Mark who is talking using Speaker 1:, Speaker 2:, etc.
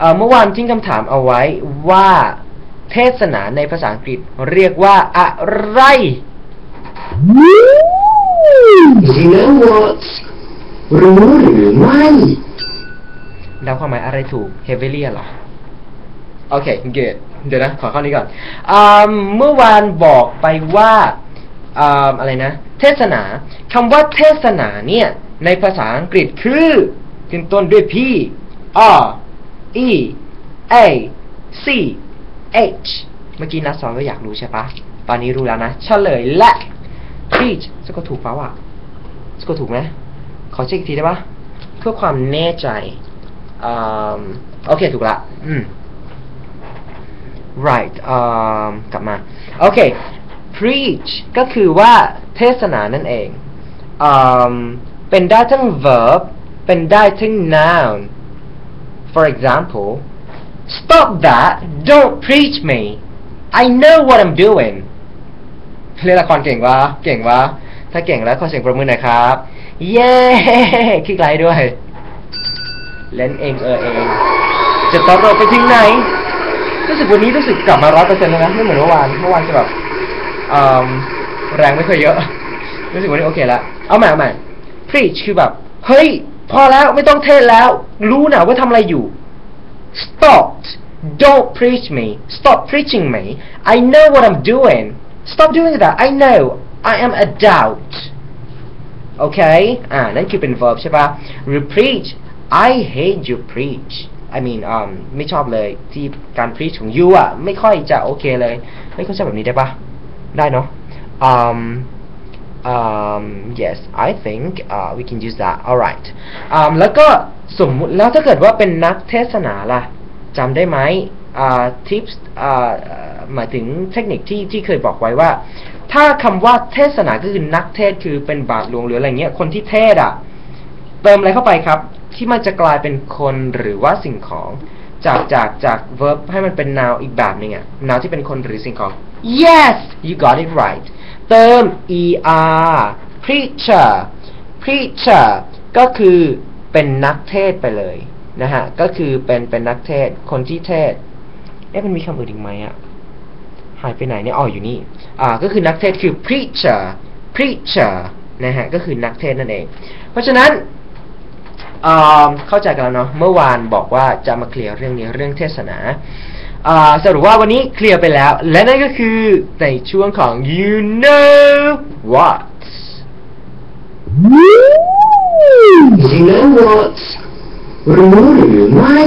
Speaker 1: เอ่อเมื่อวานทิ้งคำถามเอาไว้ว่าเทศนาในภาษาอังกฤษเรียกว่าอะไร
Speaker 2: You know what รู้หรือไม่
Speaker 1: เดาความหมายอะไรถูก heavily เหรอ โอเค good เดี๋ยวนะ ขอข้อนี้ก่อนอืมเมื่อวานบอกไปว่าอืมอะไรนะ เทศนาคำว่าเทศนาเนี่ย ในภาษาอังกฤษคือ ขึ้นต้นด้วย P R E A C H เมื่อกี้นัดสอนว่าอยากรู้ใช่ปะตอนนี้รู้แล้วนะเฉลยและ preach สะกดถูกเปล่าวะสะกดถูกไหมขอเช็คอีกทีได้ปะเพื่อความแน่ใจอืมโอเคถูกละอืม right อืมกลับมา โอเค preach ก็คือว่าเทศนานั่นเองอืมเป็นได้ทั้ง verb เป็นได้ทั้ง noun for example stop that don't preach me I know what I'm doing เล่นละครเก่งวะเก่งวะถ้าเก่งแล้วขอเสียงปรบมือหน่อยครับ เย้คลิกไลค์ด้วย เล่นเองเออเอง จะต่อเราไปถึงไหน รู้สึกวันนี้รู้สึกกลับมาร้อยเปอร์เซ็นต์แล้วนะ ไม่เหมือนเมื่อวาน เมื่อวานจะแบบอืมแรงไม่ค่อยเยอะ รู้สึกวันนี้โอเคแล้วเอาใหม่เอาใหม่ preach คือแบบ เฮ้ย พอแล้วไม่ต้องเทศแล้ว รู้นะว่าทำอะไรอยู่ stop don't preach me stop preaching me I know what I'm doing stop doing that I know I am a doubt โอเค อ่า นั่นคือเป็น verb ใช่ปะหรือ preach I hate you preach I mean um ไม่ชอบเลยที่การ preach ของ you อะ ไม่ค่อยจะโอเคเลย ไม่เข้าใจแบบนี้ได้ปะได้เนาะ um um yes I think uh, we can use that alright um แล้วก็สมมุติแล้วถ้าเกิดว่าเป็นนักเทศนาล่ะจำได้ไหมอ่า tips อ่าเอ่อหมายถึงเทคนิคที่ที่เคยบอกไว้ว่า ถ้าคำว่าเทศนาก็คือนักเทศคือเป็นบาทหลวงหรืออะไรเงี้ยคนที่เทศอะเติมอะไรเข้าไปครับ ที่มันจะกลายเป็นคนหรือว่าสิ่งของจากจากจาก verb ให้มันเป็น noun อีกแบบหนึ่งอะ noun ที่เป็นคนหรือสิ่งของ yes you got it right เติม er preacher preacher ก็คือเป็นนักเทศไปเลยนะฮะ ก็คือเป็นเป็นนักเทศ คนที่เทศ เอ๊ะมันมีคำอื่นอีกไหมอะหายไปไหนเนี่ยอ๋ออยู่นี่ อ่า ก็คือนักเทศคือ preacher preacher นะฮะ ก็คือนักเทศนั่นเอง เพราะฉะนั้นอ่าเข้าใจกันแล้วเนาะ เมื่อวานบอกว่าจะมาเคลียร์เรื่องนี้เรื่องเทศนาอ่า สรุปว่าวันนี้เคลียร์ไปแล้ว และนั่นก็คือในช่วงของ you know what
Speaker 2: You know what รู้หรือไม่